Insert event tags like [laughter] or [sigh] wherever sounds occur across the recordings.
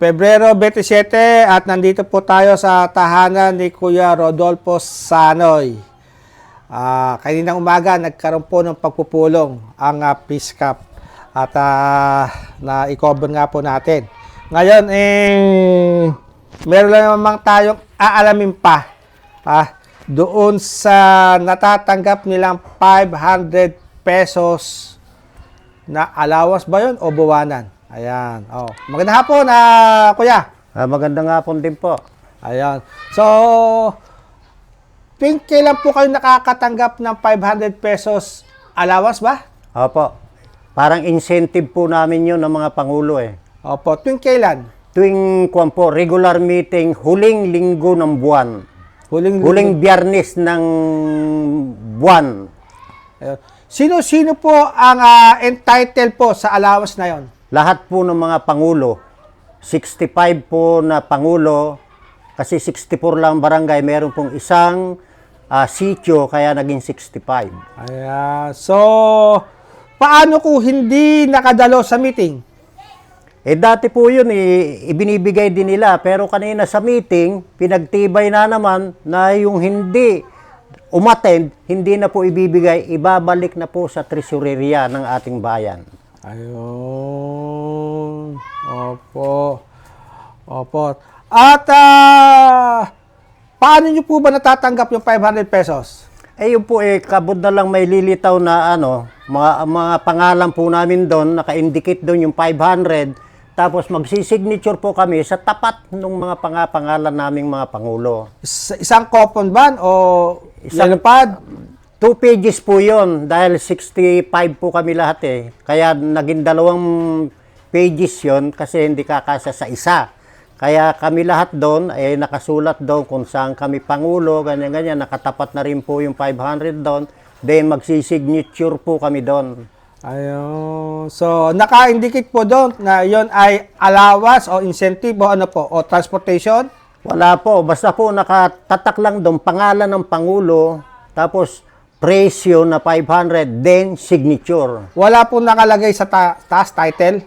Pebrero 27 at nandito po tayo sa tahanan ni Kuya Rodolfo Sanoy. Ah, kaninang umaga nagkaroon po ng pagpupulong ang uh, Peace Cup at ah, na i-cover nga po natin. Ngayon eh meron lang naman tayong aalamin pa ah, doon sa natatanggap nilang 500 pesos na allowance ba yun o buwanan? Ayan. Oh. Magandang hapon, na kuya. Ah, magandang hapon din po. Ayan. So, tuwing kailan po kayo nakakatanggap ng 500 pesos allowance ba? Opo. Parang incentive po namin yun ng mga pangulo eh. Opo. Tuwing kailan? Tuwing kuwan po, regular meeting, huling linggo ng buwan. Huling, Huling biyernes ng buwan. Ayun. Sino-sino po ang ah, entitled po sa allowance na yon? Lahat po ng mga pangulo, 65 po na pangulo, kasi 64 lang barangay, meron pong isang ah, sityo, kaya naging 65. Ayan. So, paano kung hindi nakadalo sa meeting? Eh dati po yun, eh, ibinibigay din nila. Pero kanina sa meeting, pinagtibay na naman na yung hindi umattend, hindi na po ibibigay, ibabalik na po sa tresoreria ng ating bayan. Ayun. Opo. Opo. At ah, paano nyo po ba natatanggap yung 500 pesos? Eh yun po eh, kabod na lang may lilitaw na ano, mga, mga pangalan po namin doon, naka-indicate doon yung 500, tapos magsisignature po kami sa tapat ng mga pangapangalan naming mga pangulo. Is- isang coupon ban o Isang- isang pad? Two pages po yon dahil 65 po kami lahat eh. Kaya naging dalawang pages yon kasi hindi kakasa sa isa. Kaya kami lahat doon ay nakasulat doon kung saan kami pangulo, ganyan-ganyan. Nakatapat na rin po yung 500 doon. Then magsisignature po kami doon. Ayun. So, naka-indicate po doon na yon ay allowance o incentive o ano po, o transportation? Wala po. Basta po nakatatak lang doon pangalan ng pangulo, tapos presyo na 500, then signature. Wala po nakalagay sa ta- taas title?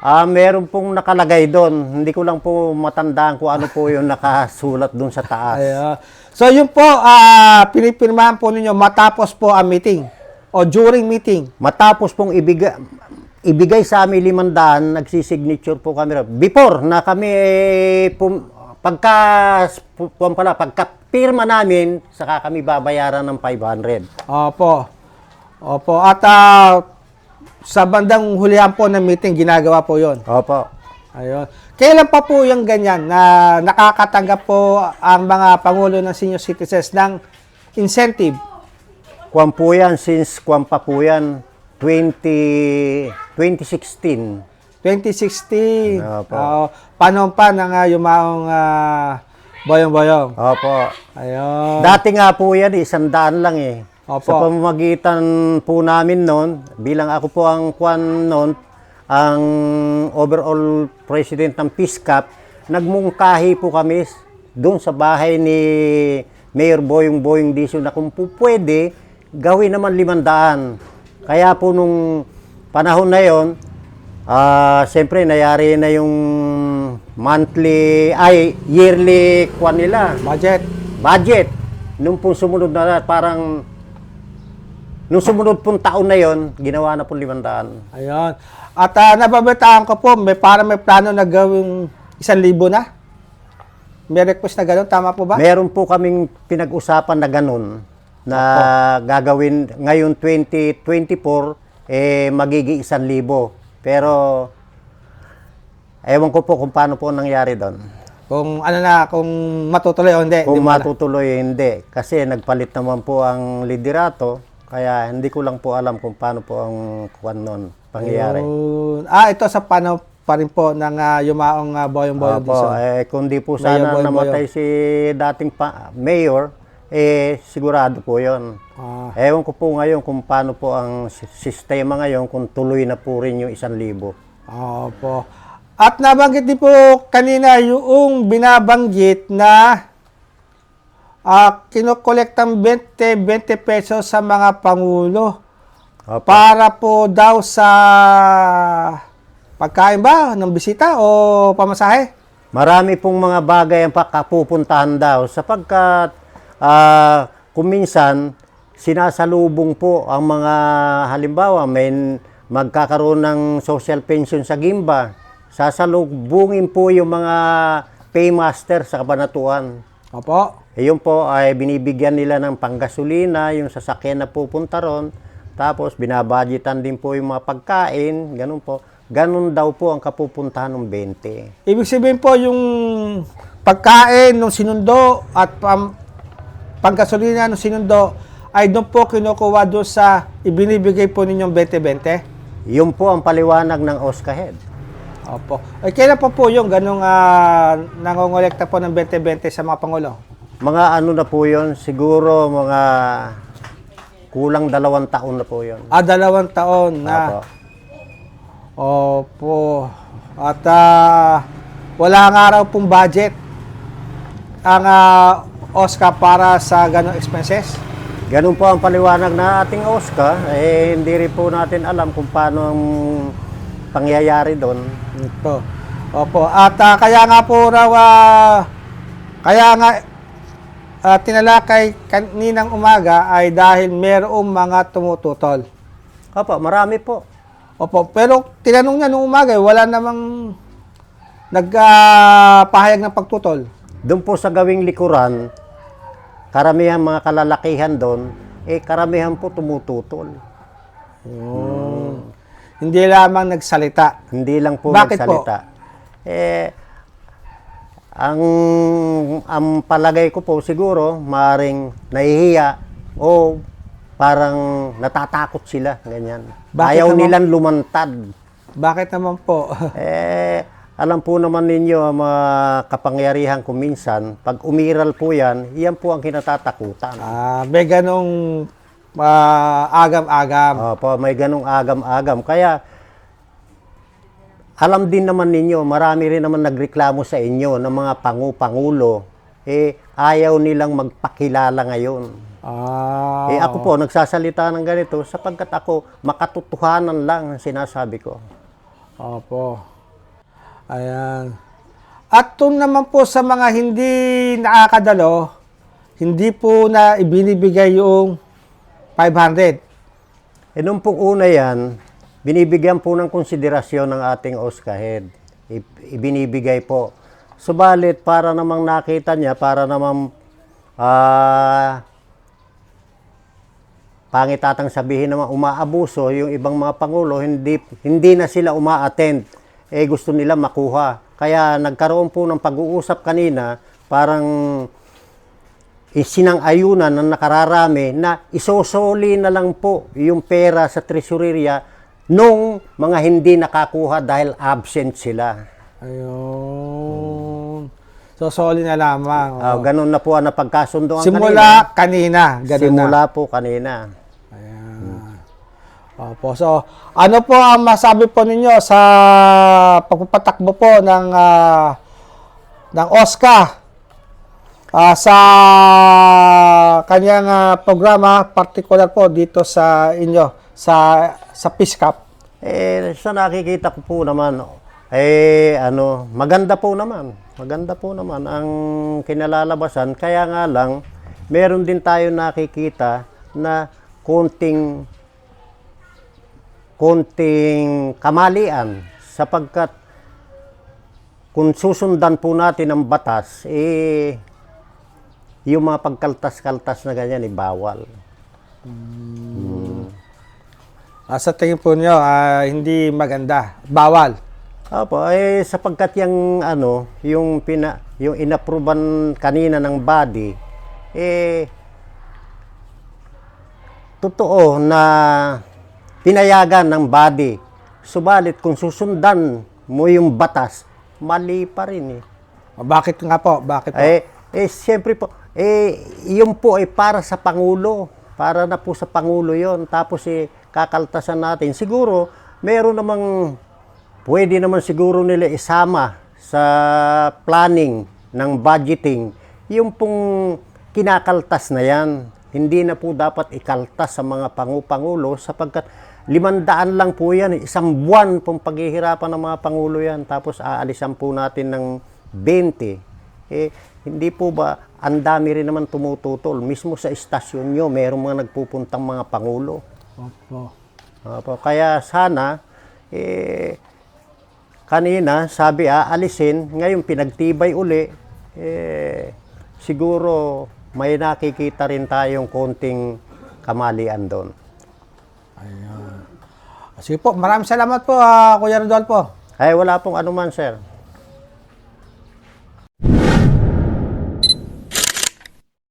Ah, meron pong nakalagay doon. Hindi ko lang po matandaan kung ano po yung [laughs] nakasulat doon sa taas. Ayun. So, yun po, ah pinipirmahan po ninyo matapos po ang meeting o during meeting. Matapos pong ibigay, ibigay sa amin limandaan, nagsisignature po kami. Before na kami, eh, pum, pagka, pu- pum, pala, pagka pirma namin, saka kami babayaran ng 500. Opo. Opo. At ah, sa bandang hulihan po ng meeting, ginagawa po yon. Opo. Ayun. Kailan pa po yung ganyan na nakakatanggap po ang mga pangulo ng senior citizens ng incentive? Kuwan po yan, since kuwan pa po yan, 20, 2016. 2016. Opo. Oo. paano pa ng uh, yumaong ah, boyong-boyong? Opo. Ayun. Dati nga po yan, isang daan lang eh. Opo. Sa pamamagitan po namin noon, bilang ako po ang kwan noon, ang overall president ng Peace Cup, nagmungkahi po kami doon sa bahay ni Mayor Boyong Boyong Diso na kung po pwede, gawin naman limandaan. Kaya po nung panahon na yon, ah siyempre nayari na yung monthly, ay yearly kwan nila, Budget. budget. Nung pong sumunod na parang nung sumunod pong taon na yon, ginawa na po limandaan. Ayun. At uh, nababataan ko po, may para may plano na gawing isang libo na. May request na gano'n, tama po ba? Meron po kaming pinag-usapan na ganun na gagawin ngayon 2024 eh magiging isang libo. Pero ewan ko po kung paano po nangyari doon. Kung ano na, kung matutuloy o hindi. Kung matutuloy hindi. Kasi nagpalit naman po ang liderato. Kaya hindi ko lang po alam kung paano po ang kwan nun pangyayari. Ayun. Ah, ito sa paano pa rin po ng uh, yumaong uh, boyong-boyong Opo, Dizon. eh, kung di po Mayor sana Boy namatay si dating pa, mayor, eh, sigurado po yon. Ah, Ewan ko po ngayon kung paano po ang si- sistema ngayon, kung tuloy na po rin yung isang libo. opo. At nabanggit din po kanina yung binabanggit na ah kinokolektang 20, 20 pesos sa mga pangulo Opo. para po daw sa Pagkain ba ng bisita o pamasahe? Marami pong mga bagay ang pakapupuntahan daw sapagkat ah, kung minsan sinasalubong po ang mga halimbawa may magkakaroon ng social pension sa Gimba. Sasalubungin po yung mga paymaster sa kabanatuan. Opo. Yun po ay binibigyan nila ng panggasolina, yung sasakyan na pupunta ron. Tapos binabudgetan din po yung mga pagkain, ganun po. Ganun daw po ang kapupuntahan ng 20. Ibig sabihin po yung pagkain ng sinundo at pam, panggasolina ng sinundo ay doon po kinukuha doon sa ibinibigay po ninyong 20-20? Yun po ang paliwanag ng OSCAHED. Opo. Ay, kailan pa po yung ganong uh, nangongolekta po ng 20-20 sa mga Pangulo? Mga ano na po yun, siguro mga kulang dalawang taon na po yun. Ah, dalawang taon na. Opo. Opo. At ah, wala nga raw pong budget ang ah, OSCA para sa ganong expenses? Ganun po ang paliwanag na ating OSCA. Eh, hindi rin po natin alam kung paano ang pangyayari doon. Ito. Opo. At ah, kaya nga po raw, ah, kaya nga ah, tinalakay kaninang umaga ay dahil merong mga tumututol. Opo, marami po. Opo. Pero tinanong niya nung umaga, eh, wala namang nagpahayag ng pagtutol. Doon po sa gawing likuran, karamihan mga kalalakihan doon, eh karamihan po tumututol. Hindi lamang nagsalita. Hindi lang po Bakit nagsalita. Eh, ang, ang palagay ko po siguro, maring nahihiya o parang natatakot sila, ganyan. Bakit Ayaw naman- nilang lumantad. Bakit naman po? Eh, alam po naman ninyo ang mga kapangyarihan kung minsan, pag umiral po yan, yan po ang kinatatakutan. Ah, may ganong ah, agam-agam. Opo, may ganong agam-agam. Kaya, alam din naman ninyo, marami rin naman nagreklamo sa inyo ng mga pangu-pangulo, eh, ayaw nilang magpakilala ngayon. Ah, Eh, ako po, nagsasalita ng ganito sapagkat ako, makatotohanan lang ang sinasabi ko. Opo. Ayan. At tun naman po sa mga hindi nakakadalo, hindi po na ibinibigay yung 500. E nung pong una yan, binibigyan po ng konsiderasyon ng ating OSCAHED. I- ibinibigay po. Subalit, para namang nakita niya, para namang ah pangit atang sabihin naman umaabuso yung ibang mga pangulo hindi hindi na sila uma-attend eh gusto nila makuha kaya nagkaroon po ng pag-uusap kanina parang isinang-ayunan ng nakararami na isosoli na lang po yung pera sa tresoreria nung mga hindi nakakuha dahil absent sila. Ayun. So, soli na lamang. Ah, ganun na po ang napagkasundo Simula kanina. kanina. Ganun Simula na. po kanina. Opo. So, ano po ang masabi po ninyo sa pagpapatakbo po ng ah, ng OSCA ah, sa kanyang ah, programa particular po dito sa inyo sa sa Cup. Eh, sa nakikita ko po naman, eh, ano, maganda po naman. Maganda po naman ang kinalalabasan. Kaya nga lang, meron din tayo nakikita na konting konting kamalian sapagkat kung susundan po natin ang batas, eh, yung mga pagkaltas-kaltas na ganyan, eh, bawal. Ah, sa tingin po niyo ah, hindi maganda, bawal. Opo, eh sapagkat yung ano, yung pina yung inapruban kanina ng body eh totoo na pinayagan ng body. Subalit kung susundan mo yung batas, mali pa rin eh. Bakit nga po? Bakit po? Eh, eh siyempre po, eh, yun po ay para sa Pangulo. Para na po sa Pangulo yon Tapos eh, kakaltasan natin. Siguro, meron namang, pwede naman siguro nila isama sa planning ng budgeting. Yung pong kinakaltas na yan. Hindi na po dapat ikaltas sa mga pangu-pangulo sapagkat limandaan lang po yan. Isang buwan pong paghihirapan ng mga Pangulo yan. Tapos aalisan po natin ng 20. Eh, hindi po ba, ang dami rin naman tumututol. Mismo sa istasyon nyo, merong mga nagpupuntang mga Pangulo. Opo. Opo, kaya sana, eh, kanina sabi aalisin, ngayon pinagtibay uli, eh, siguro may nakikita rin tayong konting kamalian doon. Sige po, maraming salamat po, ah, Kuya Rodolfo. Ay, wala pong anuman, sir.